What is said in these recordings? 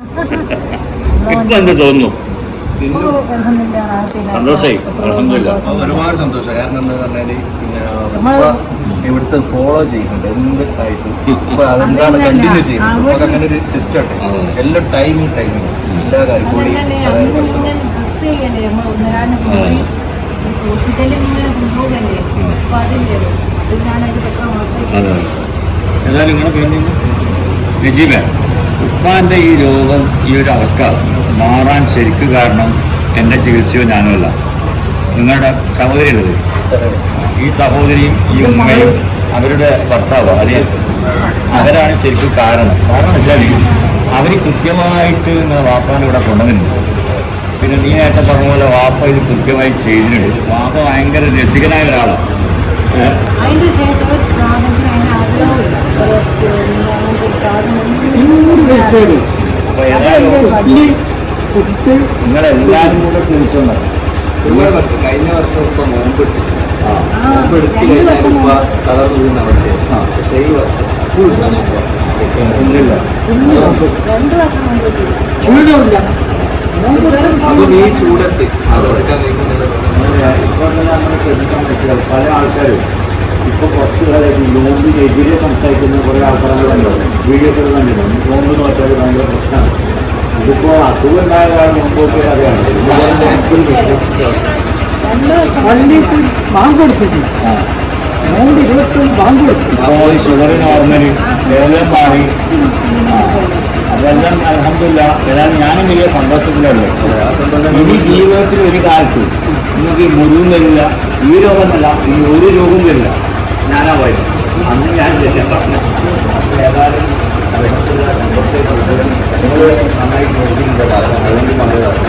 ഇപ്പൊ എന്ത് തോന്നുന്നു? സന്തോഷായി. ഒരുപാട് സന്തോഷം. കാരണം എന്താ പറഞ്ഞാൽ ഇവിടുത്തെ ഫോളോ ചെയ്യുന്നുണ്ട്. എന്ത് ആയിട്ട് ഇപ്പൊ അതെന്താണ് കണ്ടിന്യൂ ചെയ്യുന്നത്? അങ്ങനെ ഒരു സിസ്റ്റം ഉണ്ട്. എല്ലാം ടൈമിങ് ടൈമിങ് എല്ലാ കാര്യം കൂടി. ഏതായാലും നിങ്ങളുടെ പേര് നജീബ ഉപ്പാന്റെ ഈ രോഗം ഈ ഒരു അവസ്ഥ മാറാൻ ശരിക്ക് കാരണം എന്റെ ചികിത്സയോ ഞാനുമല്ല. നിങ്ങളുടെ സഹോദരി ഉള്ളത് ഈ സഹോദരിയും ഈ ഉമ്മയും അവരുടെ ഭർത്താവ് അലിയൻ അവരാണ് ശരിക്കും കാരണം. കാരണം വെച്ചാൽ അവർ കൃത്യമായിട്ട് നിങ്ങളെ വാപ്പാന്റെ ഇവിടെ കൊണ്ടുവന്നിട്ടുണ്ട്. പിന്നെ നീ നേരത്തെ പറഞ്ഞ പോലെ വാപ്പ ഇത് കൃത്യമായി ചെയ്തിട്ടുണ്ട്. വാപ്പ ഭയങ്കര രസികനായ ഒരാളാണ് സാധനം അപ്പൊ ഏതായാലും നിങ്ങളെല്ലാവരും കൂടെ ശ്രമിച്ചോണ്ട് കഴിഞ്ഞ വർഷം ഇപ്പൊ നോമ്പിട്ട് ആ. ആ, നോമ്പ് എടുത്ത് രണ്ട് കഴിഞ്ഞാൽ വർഷം ഇപ്പൊ മുമ്പ്. തളർന്നു അവസ്ഥയാണ്. പക്ഷേ ഈ വർഷം ഫുൾ. ഇല്ലില്ല. പേരും അതും ഈ ചൂടത്ത് അത്. ഇപ്പോൾ തന്നെ നമ്മൾ ശ്രദ്ധിക്കാൻ മനസ്സിലാവും പല ആൾക്കാരും ഇപ്പൊ കുറച്ച് കാലമായിട്ട് നോമ്പിനെതിരെ സംസാരിക്കുന്ന കുറേ ആൾക്കാരെ കണ്ടിട്ടുണ്ട് വീഡിയോസ് ഒക്കെ കണ്ടിട്ടുണ്ട് നോമ്പ് നോറ്റാൽ ഭയങ്കര പ്രശ്നമാണ് ഇതിപ്പോൾ അസുഖം ഉണ്ടായ കാലം മുമ്പോട്ട് അറിയാം ഇതുപോലെ എനിക്കൊരു വിശ്വസിച്ച അവസ്ഥ. രണ്ട് വർഷം പള്ളിക്ക് ബാങ്ക് കൊടുത്തിട്ടില്ല ആ. നോമ്പ് ഇരുപത്തൊന്ന് ബാങ്ക് കൊടുത്തു. ഷുഗർ നോർമൽ എല്ലാം മാറി. അതെല്ലാം അലഹമില്ല ഏതായാലും ഞാനും വലിയ സന്തോഷത്തിലല്ലേ? ഇനി ജീവിതത്തിൽ ഒരു കാലത്ത് നിങ്ങൾക്ക് ഈ മുറിവും വരില്ല. ഈ രോഗമല്ല. ഇനി ഒരു രോഗവും വരില്ല. ഞാനാ പോയത് അന്ന് ഞാൻ ഇല്ല പറഞ്ഞു. ഏതായാലും നന്നായിട്ട് നോക്കിയിട്ടുണ്ട് അതുകൊണ്ട് നല്ലതാണ്.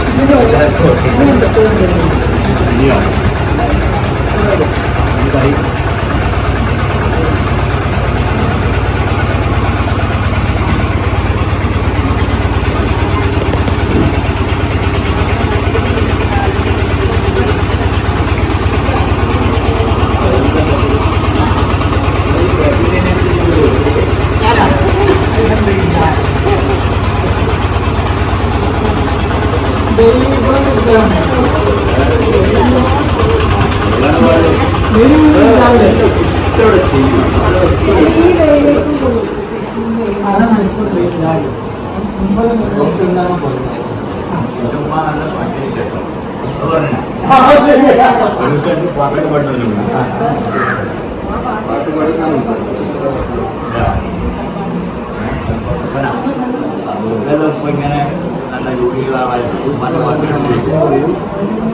പാട്ട് പാടുന്നതിലുണ്ട്. പാട്ട് പാടുന്ന ഇങ്ങനെ ജോലികളായ പല പാട്ടുകളും